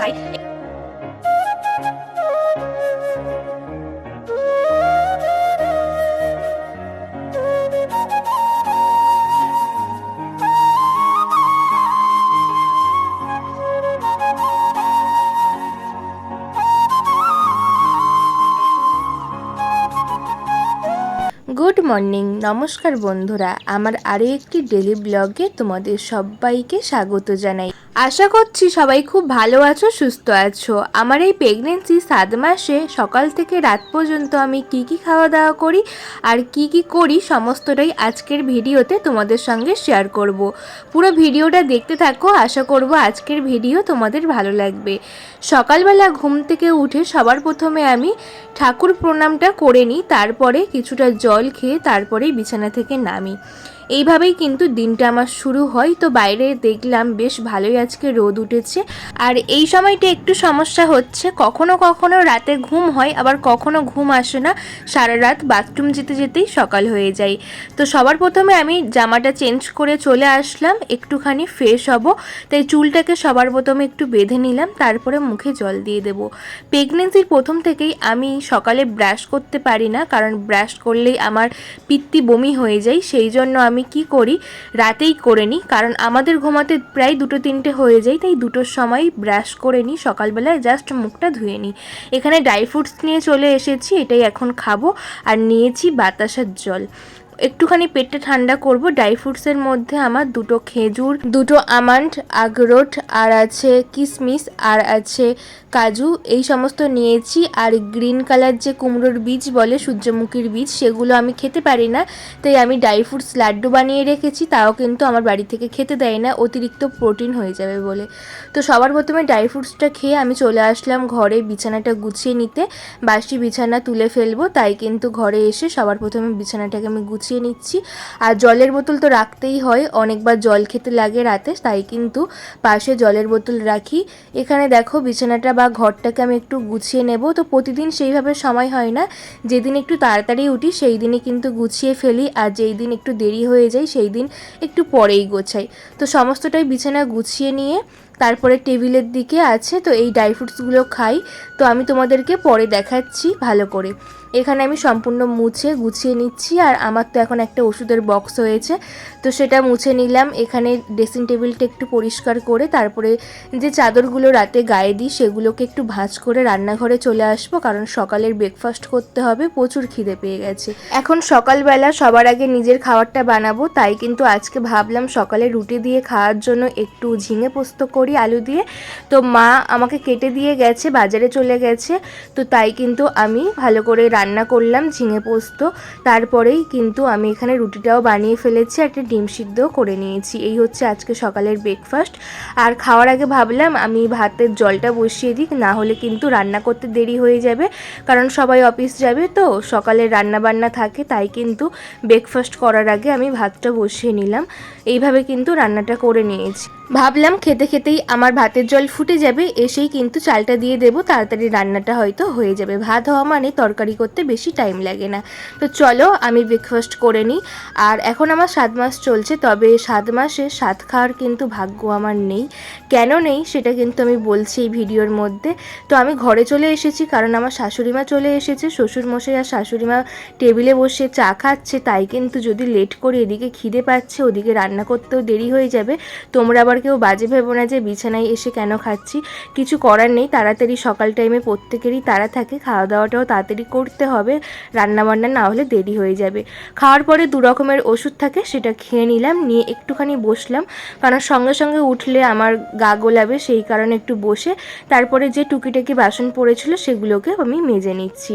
Side good morning নমস্কার বন্ধুরা। আমার আরও একটি ডেলি ব্লগে তোমাদের সবাইকে স্বাগত জানাই। আশা করছি সবাই খুব ভালো আছো, সুস্থ আছো। আমার এই প্রেগনেন্সি সাত মাসে সকাল থেকে রাত পর্যন্ত আমি কি কি খাওয়া দাওয়া করি আর কি কি করি সমস্তটাই আজকের ভিডিওতে তোমাদের সঙ্গে শেয়ার করব। পুরো ভিডিওটা দেখতে থাকো, আশা করব আজকের ভিডিও তোমাদের ভালো লাগবে। সকালবেলা ঘুম থেকে উঠে সবার প্রথমে আমি ঠাকুর প্রণামটা করে নিই, তারপরে কিছুটা জল খেয়ে তারপরেই বিছানা থেকে নামি। এইভাবেই কিন্তু দিনটা আমার শুরু হয়। তো বাইরে দেখলাম বেশ ভালোই আজকে রোদ উঠেছে। আর এই সময়টা একটু সমস্যা হচ্ছে। কখনো কখনো রাতে ঘুম হয়, আবার কখনো ঘুম আসে না। সারা রাত বাথরুম যেতে যেতেই সকাল হয়ে যায়। তো সবার প্রথমে আমি জামাটা চেঞ্জ করে চলে আসলাম। একটুখানি ফ্রেশ হব। তাই চুলটাকে সবার প্রথমে একটু বেঁধে নিলাম। তারপরে মুখে জল দিয়ে দেবো। প্রেগনেন্সির প্রথম থেকেই আমি সকালে ব্রাশ করতে পারি না। কারণ ব্রাশ করলেই আমার পিত্তি বমি হয়ে যায়। সেই জন্য আমি কি করি? রাতেই করে নিই, কারণ আমাদের ঘুমাতে প্রায় দুটো তিনটে হয়ে যায়, তাই দুটোর সময় ব্রাশ করে নিই, সকালবেলায় জাস্ট মুখটা ধুয়ে নিই। এখানে ড্রাই ফ্রুটস নিয়ে চলে এসেছি, এটাই এখন খাব, আর নিয়েছি বাতাসার জল। একটুখানি পেটটা ঠান্ডা করব। ড্রাই ফ্রুটসের মধ্যে আমার দুটো খেজুর, দুটো আমান্ড আখরোট আর আছে কিশমিশ আর আছে কাজু। এই সমস্ত নিয়েছি। আর গ্রিন কালার যে কুমড়োর বীজ বলে সূর্যমুখীর বীজ, সেগুলো আমি খেতে পারি না। তাই আমি ড্রাই ফ্রুটস লাড্ডু বানিয়ে রেখেছি। তাও কিন্তু আমার বাড়ি থেকে খেতে দেয় না। অতিরিক্ত প্রোটিন হয়ে যাবে বলে। তো সবার প্রথমে ড্রাই ফ্রুটসটা খেয়ে আমি চলে আসলাম ঘরে বিছানাটা গুছিয়ে নিতে। বাসি বিছানা তুলে ফেলব। তাই কিন্তু ঘরে এসে সবার প্রথমে বিছানাটাকে আমি গুছিয়ে নিচ্ছি। আর জলের বোতল তো রাখতেই হয়, অনেকবার জল খেতে লাগে রাতে, তাই কিন্তু পাশে জলের বোতল রাখি। এখানে দেখো বিছানাটা বা ঘরটাকে আমি একটু গুছিয়ে নেব। তো প্রতিদিন সেইভাবে সময় হয় না, যেদিন একটু তাড়াতাড়ি উঠি সেই দিনই কিন্তু গুছিয়ে ফেলি। আর যেই দিন একটু দেরি হয়ে যায় সেই দিন একটু পরেই গোছাই। তো সমস্তটাই বিছানা গুছিয়ে নিয়ে তারপরে টেবিলের দিকে আছে, তো এই ড্রাই ফ্রুটসগুলো খাই। তো আমি তোমাদেরকে পরে দেখাচ্ছি ভালো করে। এখানে আমি সম্পূর্ণ মুছে, গুছিয়ে নিচ্ছি আর আমার তো এখন একটা ওষুধের বক্স হয়েছে। তো সেটা মুছে নিলাম। এখানে ড্রেসিং টেবিলটা একটু পরিষ্কার করে তারপরে যে চাদরগুলো রাতে গায়ে দিই, সেগুলোকে একটু ভাঁজ করে রান্নাঘরে চলে আসব। কারণ সকালের ব্রেকফাস্ট করতে হবে, প্রচুর খিদে পেয়ে গেছে। এখন সকালবেলা সবার আগে নিজের খাবারটা বানাবো, তাই কিন্তু আজকে ভাবলাম সকালে রুটি দিয়ে খাওয়ার জন্য একটু ঝিঙে পোস্ত করি, আলু দিয়ে। তো মা আমাকে কেটে দিয়ে গেছে, বাজারে চলে গেছে। তো তাই কিন্তু আমি ভালো করে রান্না করলাম ঝিঙে পোস্ত। তারপরেই কিন্তু আমি এখানে রুটিটাও বানিয়ে ফেলেছি একটা ডিম সিদ্ধও করে নিয়েছি। এই হচ্ছে আজকে সকালের ব্রেকফাস্ট আর খাওয়ার আগে ভাবলাম আমি ভাতের জলটা বসিয়ে দিই না হলে কিন্তু রান্না করতে দেরি হয়ে যাবে। কারণ সবাই অফিস যাবে তো, সকালে রান্না বান্না থাকে, তাই কিন্তু ব্রেকফাস্ট করার আগে আমি ভাতটা বসিয়ে নিলাম। এইভাবে কিন্তু রান্নাটা করে নিয়েছি। ভাবলাম খেতে খেতেই আমার ভাতের জল ফুটে যাবে, এসেই কিন্তু চালটা দিয়ে দেবো, তাড়াতাড়ি রান্নাটা হয়তো হয়ে যাবে। ভাত হওয়া মানে তরকারি করতে বেশি টাইম লাগে না। তো চলো আমি ব্রেকফাস্ট করে নিই। আর এখন আমার সাত মাস চলছে, তবে সাত মাসে সাত খাওয়ার কিন্তু ভাগ্য আমার নেই। কেন নেই সেটা কিন্তু আমি বলছি এই ভিডিওর মধ্যে। তো আমি ঘরে চলে এসেছি, কারণ আমার শাশুড়িমা চলে এসেছে শ্বশুর মশাই আর শাশুড়িমা টেবিলে বসে চা খাচ্ছে, তাই কিন্তু যদি লেট করে এদিকে খিদে পাচ্ছে, ওদিকে রান্না করতেও দেরি হয়ে যাবে। তোমরা আবার কেউ বাজে ভেবো না যে বিছানায় এসে কেন খাচ্ছি। কিছু করার নেই, তাড়াতাড়ি সকাল টাইমে প্রত্যেকেরই তারা থাকে, খাওয়া দাওয়াটাও তাড়াতাড়ি করতে হবে। রান্না বান্না না হলে দেরি হয়ে যাবে। খাওয়ার পরে দু রকমের ওষুধ থাকে, সেটা খেয়ে নিলাম, নিয়ে একটুখানি বসলাম। কারণ সঙ্গে সঙ্গে উঠলে আমার গা গোলাবে, সেই কারণে একটু বসে, তারপরে যে টুকিটাকি বাসন পড়েছিল সেগুলোকে আমি মেজে নিচ্ছি।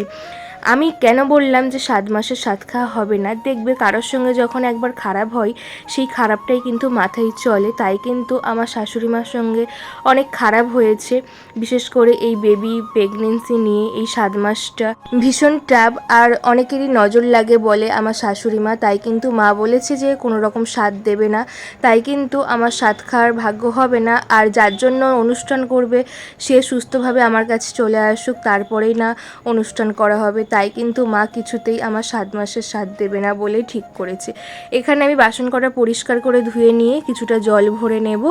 আমি কেন বললাম যে সাত মাসের সাত খাওয়া হবে না? দেখবে কারোর সঙ্গে যখন একবার খারাপ হয়, সেই খারাপটাই কিন্তু মাথায় চলে। তাই কিন্তু আমার শাশুড়ি মার সঙ্গে অনেক খারাপ হয়েছে। বিশেষ করে এই বেবি প্রেগনেন্সি নিয়ে, এই সাত মাসটা ভীষণ টাপ আর অনেকেরই নজর লাগে বলে আমার শাশুড়ি মা। তাই কিন্তু মা বলেছে যে কোনো রকম স্বাদ দেবে না। তাই কিন্তু আমার স্বাদ খাওয়ার ভাগ্য হবে না। আর যার জন্য অনুষ্ঠান করবে, সে সুস্থভাবে আমার কাছে চলে আসুক। তারপরেই না অনুষ্ঠান করা হবে। তাই কিন্তু মা কিছুতেই আমার সাত মাসের স্বাদ দেবে না বলে ঠিক করেছে। এখানে আমি বাসন কটা পরিষ্কার করে ধুয়ে নিয়ে কিছুটা জল ভরে নেব।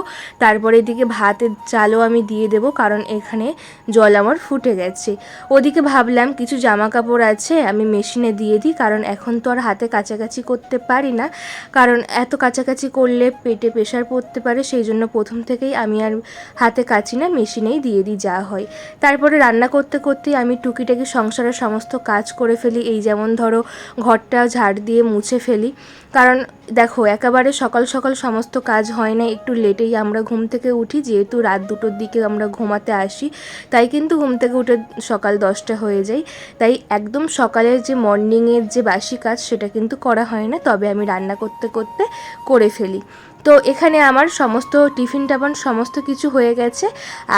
তারপরে এদিকে ভাতের চালও আমি দিয়ে দেব কারণ এখানে জল আমার ফুটে গেছে। ওদিকে ভাবলাম কিছু জামা কাপড় আছে আমি মেশিনে দিয়ে দিই কারণ এখন তো আর হাতে কাছাকাছি করতে পারি না। কারণ এত কাছাকাছি করলে পেটে প্রেশার পড়তে পারে সেই জন্য প্রথম থেকেই আমি আর হাতে কাচি না, মেশিনেই দিয়ে দিই যা হয়। তারপরে রান্না করতে করতেই আমি টুকিটাকি সংসারের সমস্ত কাজ করে ফেলি এই যেমন ধরো ঘরটা ঝাড় দিয়ে মুছে ফেলি। কারণ দেখো, একেবারে সকাল সকাল সমস্ত কাজ হয় না, একটু লেটেই আমরা ঘুম থেকে উঠি, যেহেতু রাত দুটোর দিকে আমরা ঘুমাতে আসি, তাই কিন্তু ঘুম থেকে উঠে সকাল দশটা হয়ে যায়। তাই একদম সকালের যে মর্নিংয়ের যে বাসি কাজ, সেটা কিন্তু করা হয় না, তবে আমি রান্না করতে করতে করে ফেলি। তো এখানে আমার সমস্ত টিফিন টাফান সমস্ত কিছু হয়ে গেছে,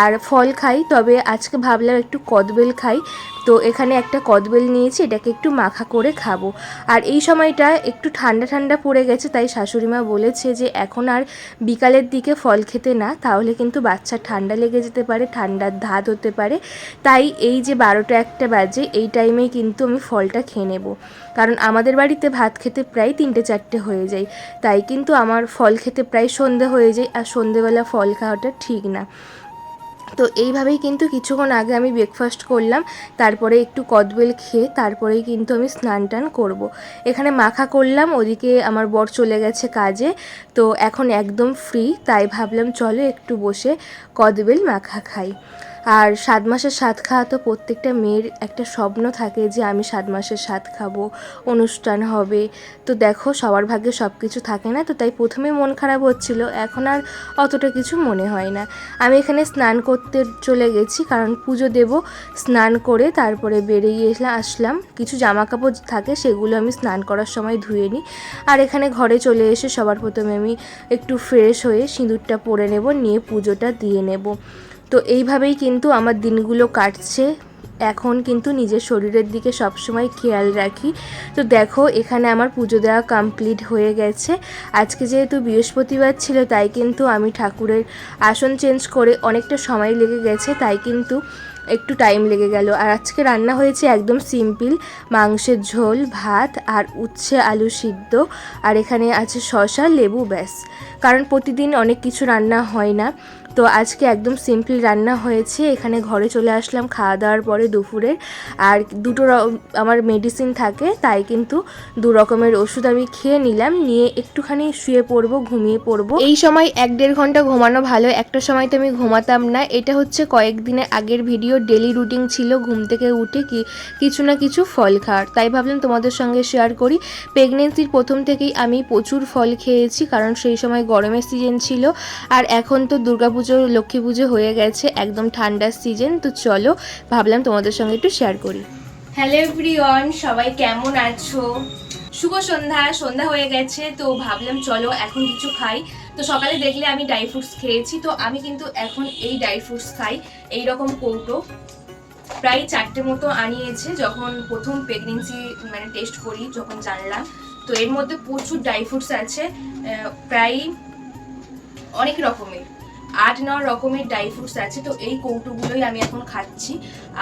আর ফল খাই, তবে আজকে ভাবলাম একটু কদবেল খাই। তো এখানে একটা কদবেল নিয়েছি, এটাকে একটু মাখা করে খাব। আর এই সময়টা একটু ঠান্ডা ঠান্ডা পড়ে গেছে তাই শাশুড়িমা বলেছে যে, এখন আর বিকালের দিকে ফল খেতে না, তাহলে কিন্তু বাচ্চার ঠান্ডা লেগে যেতে পারে, ঠান্ডার ধাত হতে পারে। তাই এই যে বারোটা একটা বাজে, এই টাইমেই কিন্তু আমি ফলটা খেয়ে নেব। কারণ আমাদের বাড়িতে ভাত খেতে প্রায় তিনটে চারটে হয়ে যায়। তাই কিন্তু আমার ফল খেতে প্রায় সন্ধে হয়ে যায়, আর সন্ধেবেলা ফল খাওয়াটা ঠিক না। তো এইভাবেই কিন্তু কিছুক্ষণ আগে আমি ব্রেকফাস্ট করলাম, তারপরে একটু কদবেল খেয়ে তারপরেই কিন্তু আমি স্নান টান করব। এখানে মাখা করলাম, ওদিকে আমার বর চলে গেছে কাজে, তো এখন একদম ফ্রি তাই ভাবলাম চলো একটু বসে কদবেল মাখা খাই আর সাত মাসের স্বাদ খাওয়া তো প্রত্যেকটা মেয়ের একটা স্বপ্ন থাকে যে আমি সাত মাসের স্বাদ খাব, অনুষ্ঠান হবে। তো দেখো, সবার ভাগ্যে সব কিছু থাকে না, তো তাই প্রথমে মন খারাপ হচ্ছিল, এখন আর অতটা কিছু মনে হয় না। আমি এখানে স্নান করতে চলে গেছি, কারণ পুজো দেব, স্নান করে তারপরে বেরিয়ে আসলাম। কিছু জামা কাপড় থাকে, সেগুলো আমি স্নান করার সময় ধুয়ে নিই। আর এখানে ঘরে চলে এসে সবার প্রথমে আমি একটু ফ্রেশ হয়ে সিঁদুরটা পরে নেব, নিয়ে পুজোটা দিয়ে নেব। তো এইভাবেই কিন্তু আমার দিনগুলো কাটছে। এখন কিন্তু নিজের শরীরের দিকে সবসময় খেয়াল রাখি। তো দেখো, এখানে আমার পুজো দেওয়া কমপ্লিট হয়ে গেছে। আজকে যেহেতু বৃহস্পতিবার ছিল, তাই কিন্তু আমি ঠাকুরের আসন চেঞ্জ করে অনেকটা সময় লেগে গেছে, তাই কিন্তু একটু টাইম লেগে গেল। আর আজকে রান্না হয়েছে একদম সিম্পল মাংসের ঝোল, ভাত আর উচ্ছে আলু সিদ্ধ। আর এখানে আছে শশা লেবু ব্যাস। কারণ প্রতিদিন অনেক কিছু রান্না হয় না। তো আজকে একদম সিম্পল রান্না হয়েছে। এখানে ঘরে চলে আসলাম খাওয়া দাওয়ার পরে দুপুরে। আর দুটো আমার মেডিসিন থাকে, তাই কিন্তু দু রকমের ওষুধ আমি খেয়ে নিলাম। নিয়ে একটুখানি শুয়ে পড়ব, ঘুমিয়ে পড়ব। এই সময় এক দেড় ঘণ্টা ঘুমানো ভালো, একটা সময় তো আমি ঘুমাতাম না। এটা হচ্ছে কয়েকদিনে আগের ভিডিও ডেলি রুটিন ছিল ঘুম থেকে উঠে কি কিছু না কিছু ফল খাওয়ার। তাই ভাবলাম তোমাদের সঙ্গে শেয়ার করি। প্রেগনেন্সির প্রথম থেকেই আমি প্রচুর ফল খেয়েছি, কারণ সেই সময় গরমের সিজন ছিল। আর এখন তো দুর্গাপুজো লক্ষ্মী পুজো হয়ে গেছে, একদম ঠান্ডার সিজন তো চলো ভাবলাম তোমাদের সঙ্গে একটু শেয়ার করি। হ্যালো এভরিওয়ান সবাই কেমন আছো? শুভ সন্ধ্যা সন্ধ্যা হয়ে গেছে, তো ভাবলাম চলো এখন কিছু খাই। তো সকালে দেখলে আমি ড্রাই ফ্রুটস খেয়েছি, তো আমি কিন্তু এখন এই ড্রাই ফ্রুটস খাই এই রকম কৌটো। প্রায় চারটে মতো আনিয়েছে, যখন প্রথম প্রেগনেন্সি মানে টেস্ট করি, যখন জানলাম। তো এর মধ্যে প্রচুর ড্রাই ফ্রুটস আছে প্রায় অনেক রকমের। আট ন রকমের ড্রাই ফ্রুটস আছে, তো এই কৌটোগুলোই আমি এখন খাচ্ছি।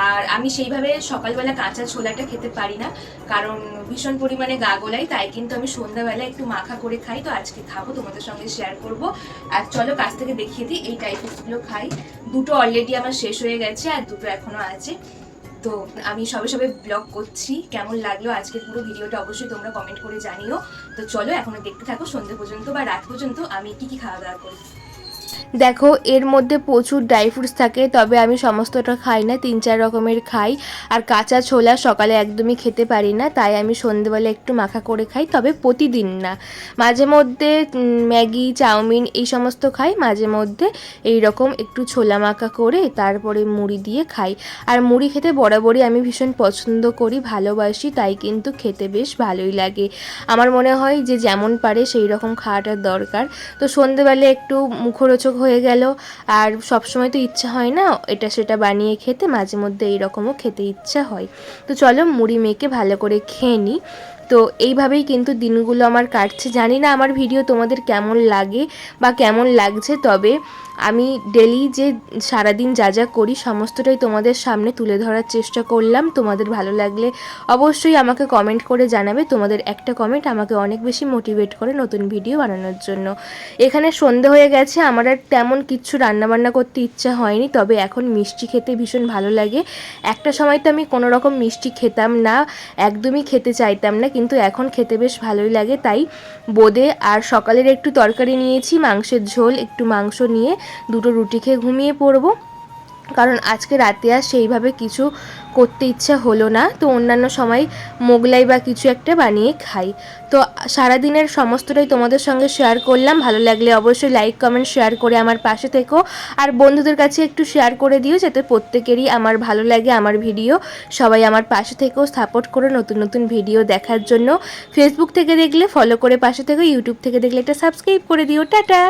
আর আমি সেইভাবে সকালবেলা কাঁচা ছোলাটা খেতে পারি না, কারণ ভীষণ পরিমাণে গা গোলাই তাই কিন্তু আমি সন্ধ্যাবেলা একটু মাখা করে খাই, তো আজকে খাব, তোমাদের সঙ্গে শেয়ার করব। আর চলো কাছ থেকে দেখিয়ে দিই, এই ড্রাই ফ্রুটসগুলো খাই। দুটো অলরেডি আমার শেষ হয়ে গেছে, আর দুটো এখনও আছে। তো আমি সবে সবে ব্লগ করছি, কেমন লাগল আজকের পুরো ভিডিওটা অবশ্যই তোমরা কমেন্ট করে জানিও। তো চলো এখনও দেখতে থাকো সন্ধ্যে পর্যন্ত বা রাত পর্যন্ত আমি কি কি খাওয়া দাওয়া করি। দেখো, এর মধ্যে প্রচুর ড্রাই ফ্রুটস থাকে, তবে আমি সমস্তটা খাই না, তিন চার রকমের খাই। আর কাঁচা ছোলা সকালে একদমই খেতে পারি না, তাই আমি সন্ধেবেলা একটু মাখা করে খাই, তবে প্রতিদিন না। মাঝে মধ্যে ম্যাগি, চাউমিন এই সমস্ত খাই, মাঝে মধ্যে এই রকম একটু ছোলা মাখা করে তারপরে মুড়ি দিয়ে খাই। আর মুড়ি খেতে বরাবরই আমি ভীষণ পছন্দ করি, ভালোবাসি, তাই কিন্তু খেতে বেশ ভালোই লাগে। আমার মনে হয় যে যেমন পারে সেই রকম খাওয়াটার দরকার। তো সন্ধেবেলা একটু মুখরোচক হয়ে গেল। আর সবসময় তো ইচ্ছা হয় না এটা সেটা বানিয়ে খেতে, মাঝে মধ্যে এইরকমও খেতে ইচ্ছা হয়। তো চলো মুড়ি মেখে ভালো করে খেয়ে নিই তো এইভাবেই কিন্তু দিনগুলো আমার কাটছে। জানি না আমার ভিডিও তোমাদের কেমন লাগে বা কেমন লাগছে, তবে আমি ডেলি যে সারাদিন যা যা করি সমস্তটাই তোমাদের সামনে তুলে ধরার চেষ্টা করলাম। তোমাদের ভালো লাগলে অবশ্যই আমাকে কমেন্ট করে জানাবে। তোমাদের একটা কমেন্ট আমাকে অনেক বেশি মোটিভেট করে নতুন ভিডিও বানানোর জন্য। এখানে সন্ধে হয়ে গেছে, আমার আর তেমন কিচ্ছু রান্নাবান্না করতে ইচ্ছা হয়নি, তবে এখন মিষ্টি খেতে ভীষণ ভালো লাগে। একটা সময় তো আমি কোনো রকম মিষ্টি খেতাম না, একদমই খেতে চাইতাম না। কিন্তু এখন খেতে বেশ ভালোই লাগে, তাই বোঁদে আর সকালের একটু তরকারি নিয়েছি, মাংসের ঝোল, একটু মাংস নিয়ে দুটো রুটি খেয়ে ঘুমিয়ে পড়ব। কারণ আজকে রাতে আর সেইভাবে কিছু করতে ইচ্ছা হলো না। তো অন্যান্য সময় মোগলাই বা কিছু একটা বানিয়ে খাই। তো সারাদিনের সমস্তটাই তোমাদের সঙ্গে শেয়ার করলাম। ভালো লাগলে অবশ্যই লাইক কমেন্ট শেয়ার করে আমার পাশে থেকো। আর বন্ধুদের কাছে একটু শেয়ার করে দিও যাতে প্রত্যেকেরই আমার ভালো লাগে, আমার ভিডিও সবাই আমার পাশে থেকেও সাপোর্ট করো নতুন নতুন ভিডিও দেখার জন্য। ফেসবুক থেকে দেখলে ফলো করে পাশে থেকো ইউটিউব থেকে দেখলে একটা সাবস্ক্রাইব করে দিও। টাটা!